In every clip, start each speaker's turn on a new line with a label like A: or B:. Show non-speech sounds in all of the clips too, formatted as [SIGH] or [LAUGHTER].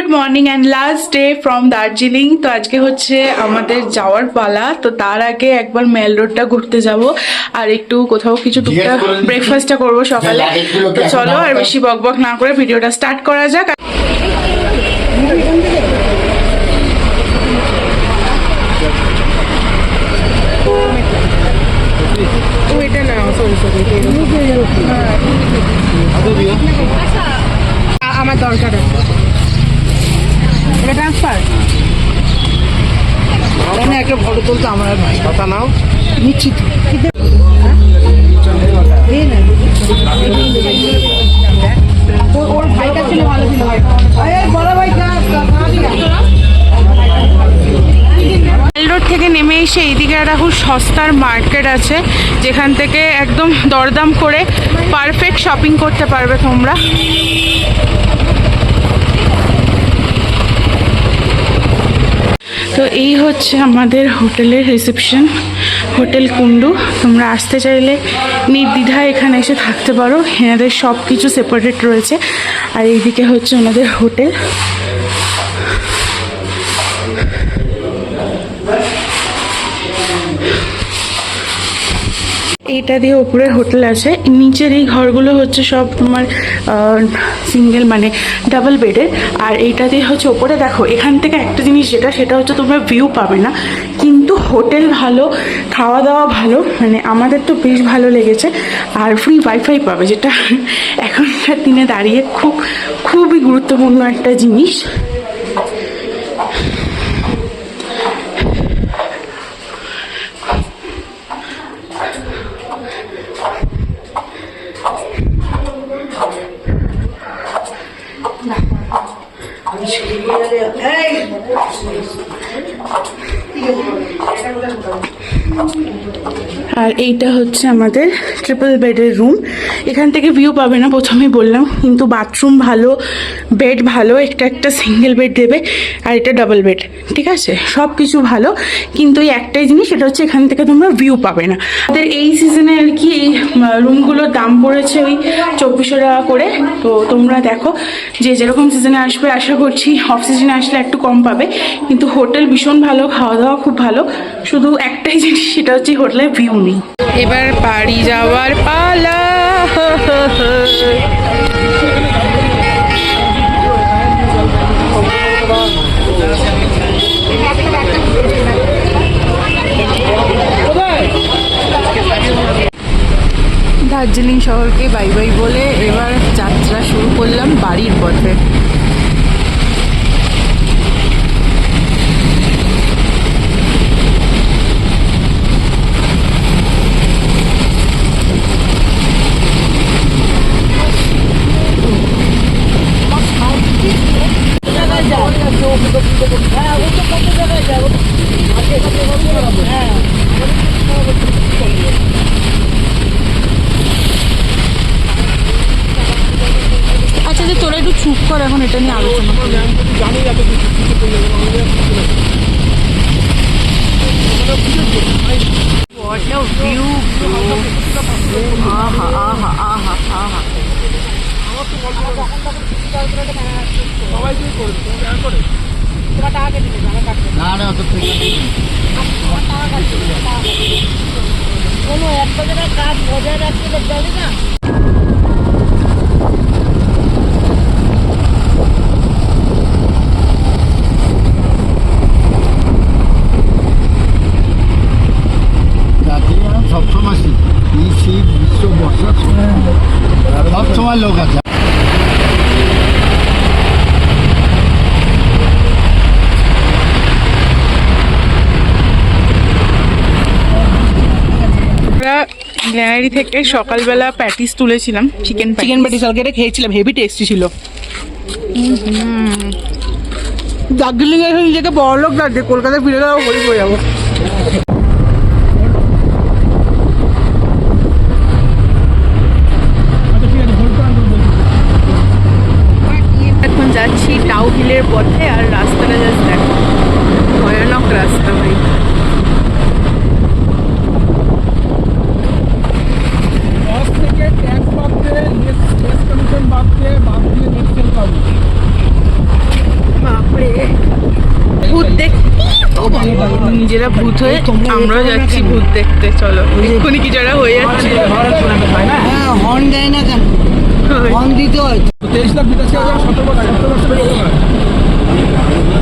A: Good morning and last day from Darjeeling. তো আজকে হচ্ছে আমাদের যাওয়ার পালা। তো তার আগে একবার মেল রোডটা ঘুরতে যাব। আর একটু কোথাও কিছু টুকটাক। ব্রেকফাস্টটা করব সকালে। তো চলো আর বেশি বক বক না করে ভিডিওটা স্টার্ট করা যাক
B: আমার দরকার আছে এটা ট্রান্সফার এখানে আমার কথা নাও নিচ্ছি তো। এই না। ও- ওর ভাইটা ছিল ভালো ছিল বড় ভাই কা- কা- কা দিয়া?
A: মেল রোড থেকে নেমে এসে এইদিকে একটা খুব সস্তার মার্কেট আছে যেখান থেকে একদম দরদাম করে পারফেক্ট শপিং করতে পারবে তোমরা তো এই হচ্ছে আমাদের হোটেলের রিসেপশন হোটেল কুন্ডু তোমরা আসতে চাইলে নির্দ্বিধায় এখানে এসে থাকতে পারো। এনাদের সব কিছু সেপারেট রয়েছে। আর এইদিকে হচ্ছে ওনাদের হোটেল। এইটা দিয়ে উপরে হোটেল আছে। নিচের এই ঘরগুলো হচ্ছে সব তোমার সিঙ্গেল মানে ডাবল বেডের আর এইটা দিয়ে হচ্ছে ওপরে দেখো, এখান থেকে একটা জিনিস যেটা, সেটা হচ্ছে তোমরা ভিউ পাবে না। কিন্তু হোটেল ভালো খাওয়া দাওয়া ভালো মানে আমাদের তো বেশ ভালো লেগেছে। আর ফ্রি ওয়াইফাই পাবে, যেটা [LAUGHS] এখনকার দিনে দাঁড়িয়ে খুব, খুবই গুরুত্বপূর্ণ একটা জিনিস। আর এইটা হচ্ছে আমাদের ট্রিপল বেডের রুম এখান থেকে ভিউ পাবে না, প্রথমেই বললাম, কিন্তু বাথরুম ভালো বেড ভালো, একটা একটা সিঙ্গেল বেড দেবে, আর এটা ডাবল বেড ঠিক আছে? সব কিছু ভালো, কিন্তু এই একটাই জিনিস, সেটা হচ্ছে এখান থেকে তোমরা ভিউ পাবে না। আমাদের এই সিজনে আর কি এই রুমগুলোর দাম পড়েছে ওই চব্বিশশো টাকা করে। তো তোমরা দেখো যে যেরকম সিজনে আসবে, আশা করছি অফ সিজনে আসলে একটু কম পাবে। কিন্তু হোটেল ভীষণ ভালো খাওয়া দাওয়া খুব ভালো। শুধু একটাই জিনিস, সেটা হচ্ছে হোটেলের ভিউ নেই। এবার বাড়ি যাওয়ার পালা। দার্জিলিং শহরকে বাই বাই বলে এবার যাত্রা শুরু করলাম বাড়ির পথে। আচ্ছা যে তোরা একটু চুপ কর এখন এটা নিয়ে আলোচনা করি What a view, bro. আহা আহা আহা আহা
C: না না অত ঠিক আছে।
B: কোনো একটা জায়গায় কাজ বজায় রাখতে পারবে না
C: সবসময় লোক আছে।
A: গ্যালারি থেকে সকালবেলা প্যাটিস তুলেছিলাম চিকেন
B: চিকেন প্যাটি কালকে এটা খেয়েছিলাম হেভি টেস্টি ছিল। দার্জিলিং এ এসে নিজেকে বড় লোক লাগছে কলকাতায় ফিরে গেলেও গরিব হয়ে যাব।
A: হয়ে আমরা যাচ্ছি ভূত দেখতে চলো। এক্ষুনি কি যারা হয়ে যাচ্ছে?
B: হ্যাঁ হর্ন দেয় না কেন? হর্ন দিতে হয়
D: তেইশ লাখ বিকাশ সতেরো বছর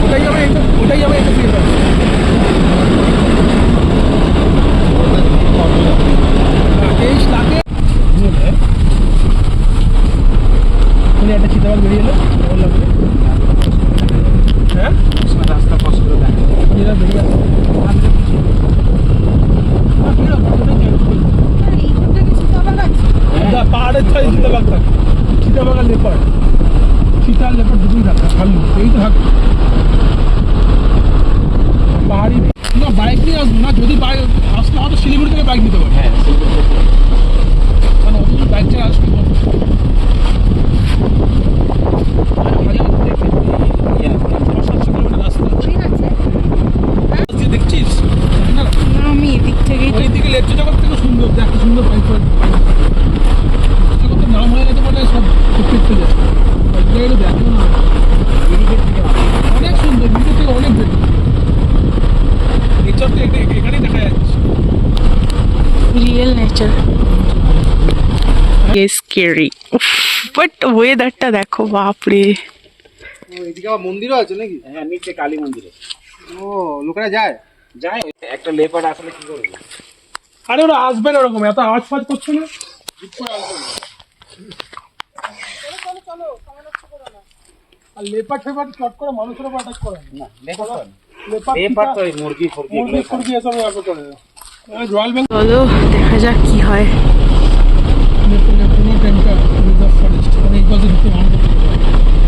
D: ওটাই যাবে ওটাই যাবে এটা দিয়ে দেবে। হ্যাঁ, তেইশ লাখে তুমি একটা চিতাবাল বেরিয়ে এলো কেমন লাগল হ্যাঁ রাস্তা কষ্ট করে বেরিয়ে আসো হ্যাঁ, বেরো, বেরো, দা, পাহাড়ের ছাই থাকে চিতাবাঘ আর লেপার চিতা আর লেপার্ড দুটোই থাকে ভাল্লুক এই তো থাকে পাহাড়ি না বাইক নিয়ে আসব না যদি বাইক আসলে হয়তো শিলিগুড়ি থেকে বাইক নিতে পারব। হ্যাঁ কারণ অত বাইক চালা আসবে কত? দশ সাতশো কিলোমিটার রাস্তা। তুই দেখছিস না
A: আমি এদিক থেকেই
D: ওই দিকে লেপচা জগৎ থেকে সুন্দর দেখ কি সুন্দর পাইপ জগতের নাম হয়ে গেছে মানে সব করতে যায় জায়গাটা দেখো না অনেক সুন্দর ভিডিও থেকে অনেক বেশি নেচার তো এখানে- এখানেই দেখা যাচ্ছে
A: রিয়েল নেচার স্কেরি বাট ওয়েদারটা দেখো বাপরে।
C: এদিকে আবার মন্দিরও আছে নাকি?
E: হ্যাঁ নিচে কালী মন্দিরে।
C: ও লোকেরা যায়?
E: যায়। একটা লেপার্ড আসলে কি করবে?
D: আরে ওরা আসবে না ওরকম এত আওয়াজ ফাজ করছে না? আর লেপার ফেপার চট করে মানুষের উপর অ্যাটাক করে? না লেপার
E: তো মুরগি ফুরগি
D: মুরগি ফুরগি এসব করে।
A: চলো দেখা যাক কি হয়।
D: কোনো টেনটা রিজার্ভ ফরেস্ট মানে এই পাশে ঢুকতে মানা করতে হবে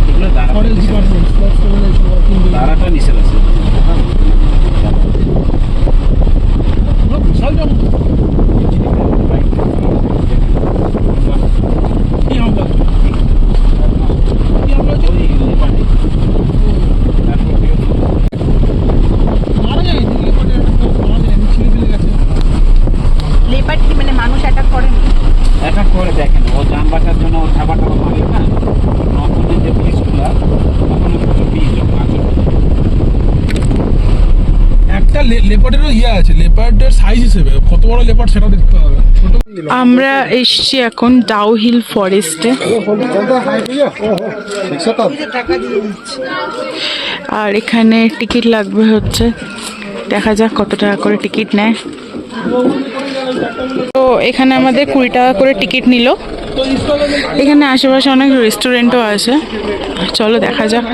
E: এগুলো দাঁড়া
D: ফরেস্ট ডিপার্টমেন্ট ফরেস্ট ডিপার্টমেন্ট
E: দাঁড়াটা নিষেধ আছে
D: বিশাল জঙ্গল কি হামলা হচ্ছে? কি হামলা হচ্ছে?
E: ওই লেপার্ডে তারপর কেউ
D: মারা যায় লেপার্ডে মারা যায় ছিঁড়ে ফেলে গেছে
B: লেপার্ড কি মানে মানুষ অ্যাটাক করে না
E: একটা করে দেখেন ও যান বাঁচার জন্য ও থাবা টাবা মারলে না নতুন যে বিষগুলো তখন ওগুলো বিষ যখন আচরণ
D: একটা লেপার্ডেরও ইয়ে আছে লেপার্ডের সাইজ হিসেবে, কত বড় লেপার্ড সেটা দেখতে হবে।
A: আমরা এসছি এখন ডাউ হিল ফরেস্টে আর এখানে টিকিট লাগবে হচ্ছে, দেখা যাক কত টাকা করে টিকিট নেয়। তো এখানে আমাদের কুড়ি টাকা করে টিকিট নিল। এখানে আশেপাশে অনেক রেস্টুরেন্টও আছে। চলো দেখা যাক।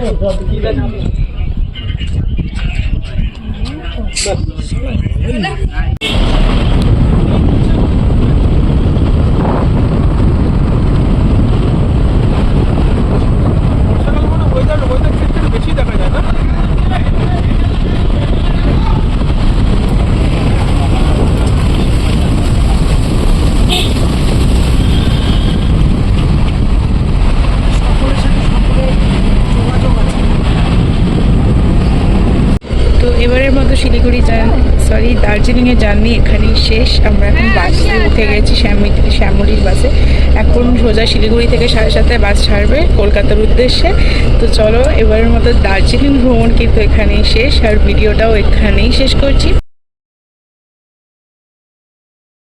A: Thank you. সরি দার্জিলিংয়ে জার্নি এখানেই শেষ। আমরা এখন বাসে উঠে গেছি শ্যামলি শ্যামলির বাসে এখন সোজা শিলিগুড়ি থেকে সাড়ে সাতটায় বাস ছাড়বে কলকাতার উদ্দেশ্যে। তো চলো এবারের মতো দার্জিলিং ভ্রমণ কিন্তু এখানেই শেষ। আর ভিডিওটাও এখানেই শেষ করছি।